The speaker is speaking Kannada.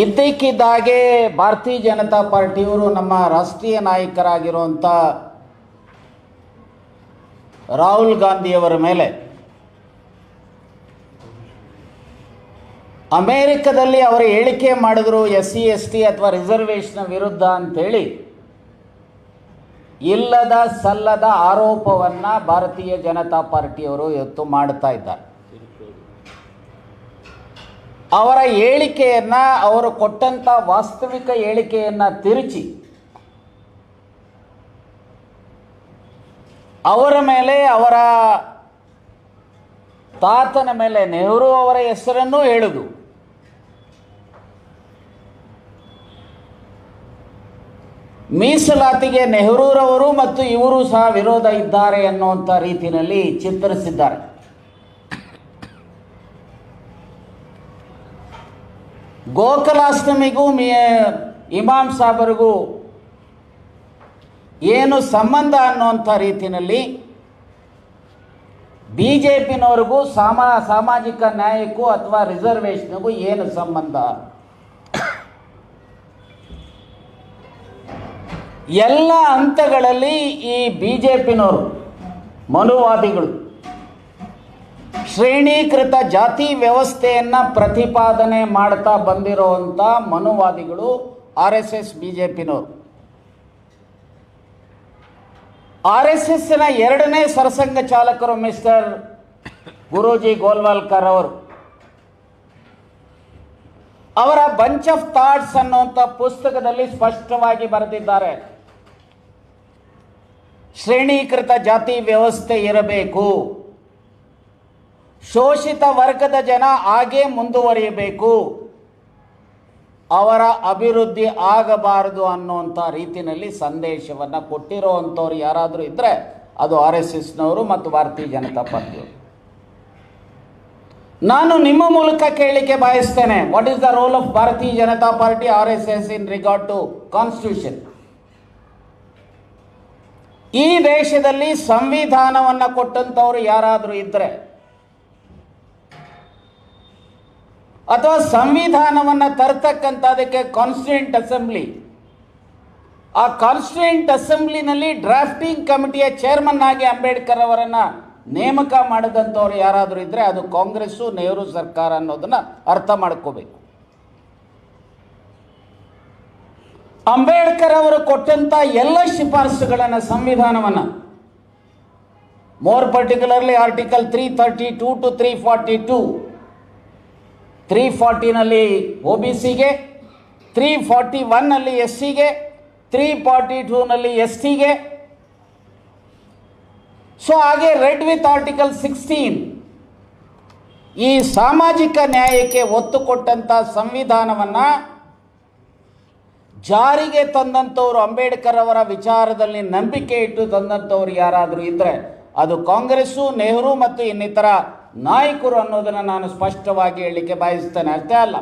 ಇದ್ದಕ್ಕಿದ್ದಾಗೆ ಭಾರತೀಯ ಜನತಾ ಪಾರ್ಟಿಯವರು ನಮ್ಮ ರಾಷ್ಟ್ರೀಯ ನಾಯಕರಾಗಿರುವಂಥ ರಾಹುಲ್ ಗಾಂಧಿಯವರ ಮೇಲೆ ಅಮೇರಿಕದಲ್ಲಿ ಅವರು ಹೇಳಿಕೆ ಮಾಡಿದ್ರು ಎಸ್ ಸಿ, ಎಸ್ ಟಿ ಅಥವಾ ರಿಸರ್ವೇಷನ್ ವಿರುದ್ಧ ಅಂತೇಳಿ ಇಲ್ಲದ ಸಲ್ಲದ ಆರೋಪವನ್ನು ಭಾರತೀಯ ಜನತಾ ಪಾರ್ಟಿಯವರು ಇವತ್ತು ಮಾಡ್ತಾ ಇದ್ದಾರೆ. ಅವರ ಹೇಳಿಕೆಯನ್ನು, ಅವರು ಕೊಟ್ಟಂಥ ವಾಸ್ತವಿಕ ಹೇಳಿಕೆಯನ್ನು ತಿರುಚಿ. ಅವರ ಮೇಲೆ, ಅವರ ತಾತನ ಮೇಲೆ ನೆಹರು ಅವರ ಹೆಸರನ್ನು ಹೇಳುದು. ಮೀಸಲಾತಿಗೆ ನೆಹರೂರವರು ಮತ್ತು ಇವರು ಸಹ ವಿರೋಧ ಇದ್ದಾರೆ ಅನ್ನುವಂಥ ರೀತಿಯಲ್ಲಿ ಚಿತ್ರಿಸಿದ್ದಾರೆ ಗೋಕುಲಾಷ್ಟಮಿಗೂ ಮಿ, ಇಮಾಮ್ ಸಾಬರಿಗೂ ಏನು ಸಂಬಂಧ ಅನ್ನುವಂಥ ರೀತಿಯಲ್ಲಿ ಬಿ ಜೆ ಪಿನವ್ರಿಗೂ ಸಾಮಾ, ಸಾಮಾಜಿಕ ನ್ಯಾಯಕ್ಕೂ ಅಥವಾ ರಿಸರ್ವೇಷನ್ಗೂ ಏನು ಸಂಬಂಧ? ಎಲ್ಲ ಹಂತಗಳಲ್ಲಿ ಈ ಬಿ ಜೆ ಪಿನವರು ಮನುವಾದಿಗಳು. ಶ್ರೇಣೀಕೃತ ಜಾತಿ ವ್ಯವಸ್ಥೆಯನ್ನು ಪ್ರತಿಪಾದನೆ ಮಾಡ್ತಾ ಬಂದಿರುವಂಥ ಮನುವಾದಿಗಳು R S S B J ಪಿನವರು R S ಎಸ್ನ ಎರಡನೇ ಸರಸಂಘ ಚಾಲಕರು ಮಿಸ್ಟರ್ ಗುರೂಜಿ ಗೋಲ್ವಾಲ್ಕರ್ ಅವರು. ಅವರ ಬಂಚ್ ಆಫ್ ಥಾಟ್ಸ್ ಅನ್ನುವಂಥ ಪುಸ್ತಕದಲ್ಲಿ ಸ್ಪಷ್ಟವಾಗಿ ಬರೆದಿದ್ದಾರೆ. ಶ್ರೇಣೀಕೃತ ಜಾತಿ ವ್ಯವಸ್ಥೆ ಇರಬೇಕು. ಶೋಷಿತ ವರ್ಗದ ಜನ ಹಾಗೇ ಮುಂದುವರಿಯಬೇಕು. ಅವರ ಅಭಿವೃದ್ಧಿ ಆಗಬಾರದು ಅನ್ನುವಂಥ ರೀತಿಯಲ್ಲಿ ಸಂದೇಶವನ್ನು ಕೊಟ್ಟಿರೋವಂಥವ್ರು ಯಾರಾದರೂ ಇದ್ದರೆ ಅದು ಆರ್ ಎಸ್ ಎಸ್ನವರು ಮತ್ತು ಭಾರತೀಯ ಜನತಾ ಪಾರ್ಟಿಯವರು. ನಾನು ನಿಮ್ಮ ಮೂಲಕ ಕೇಳಲಿಕ್ಕೆ ಬಯಸ್ತೇನೆ what is the role of Bharatiya Janata party R S S in regard to constitution ಈ ದೇಶದಲ್ಲಿ ಸಂವಿಧಾನವನ್ನು ಕೊಟ್ಟಂಥವ್ರು ಯಾರಾದರೂ ಇದ್ದರೆ ಅಥವಾ ಸಂವಿಧಾನವನ್ನು ತರ್ತಕ್ಕಂಥದಕ್ಕೆ ಕಾನ್ಸ್ಟಿಟ್ಯೂಂಟ್ ಅಸೆಂಬ್ಲಿ ಆ ಕಾನ್ಸ್ಟಿಟ್ಯೂಂಟ್ ಅಸೆಂಬ್ಲಿನಲ್ಲಿ ಡ್ರಾಫ್ಟಿಂಗ್ ಕಮಿಟಿಯ ಚೇರ್ಮನ್ ಆಗಿ ಅಂಬೇಡ್ಕರ್ ಅವರನ್ನು ನೇಮಕ ಮಾಡಿದಂಥವ್ರು ಯಾರಾದರೂ ಇದ್ದರೆ ಅದು ಕಾಂಗ್ರೆಸ್ಸು ನೆಹರು ಸರ್ಕಾರ ಅನ್ನೋದನ್ನು ಅರ್ಥ ಮಾಡ್ಕೋಬೇಕು. ಅಂಬೇಡ್ಕರ್ ಅವರು ಕೊಟ್ಟಂಥ ಎಲ್ಲ ಶಿಫಾರಸುಗಳನ್ನು, ಸಂವಿಧಾನವನ್ನು more particularly article three thirty two to three forty two three ಫಾರ್ಟಿನಲ್ಲಿ O B ಸಿಗೆ ತ್ರೀ ಫಾರ್ಟಿ ಒನ್ನಲ್ಲಿ ಎಸ್ ಸಿಗೆ ತ್ರೀ ಫಾರ್ಟಿ ಟೂನಲ್ಲಿ ಎಸ್ ಟಿಗೆ ಸೊ ಹಾಗೆ ರೆಡ್ ವಿತ್ ಆರ್ಟಿಕಲ್ ಸಿಕ್ಸ್ಟೀನ್ ಈ ಸಾಮಾಜಿಕ ನ್ಯಾಯಕ್ಕೆ ಒತ್ತು ಕೊಟ್ಟಂಥ ಸಂವಿಧಾನವನ್ನು ಜಾರಿಗೆ ತಂದಂಥವ್ರು ಅಂಬೇಡ್ಕರ್ ಅವರ ವಿಚಾರದಲ್ಲಿ ನಂಬಿಕೆ ಇಟ್ಟು ತಂದಂಥವ್ರು ಯಾರಾದರೂ ಇದ್ದರೆ ಅದು ಕಾಂಗ್ರೆಸ್ಸು, ನೆಹರು ಮತ್ತು ಇನ್ನಿತರ ನಾಯಕರು ಅನ್ನೋದನ್ನು ನಾನು ಸ್ಪಷ್ಟವಾಗಿ ಹೇಳಲಿಕ್ಕೆ ಬಯಸ್ತೇನೆ. ಅಷ್ಟೇ ಅಲ್ಲ.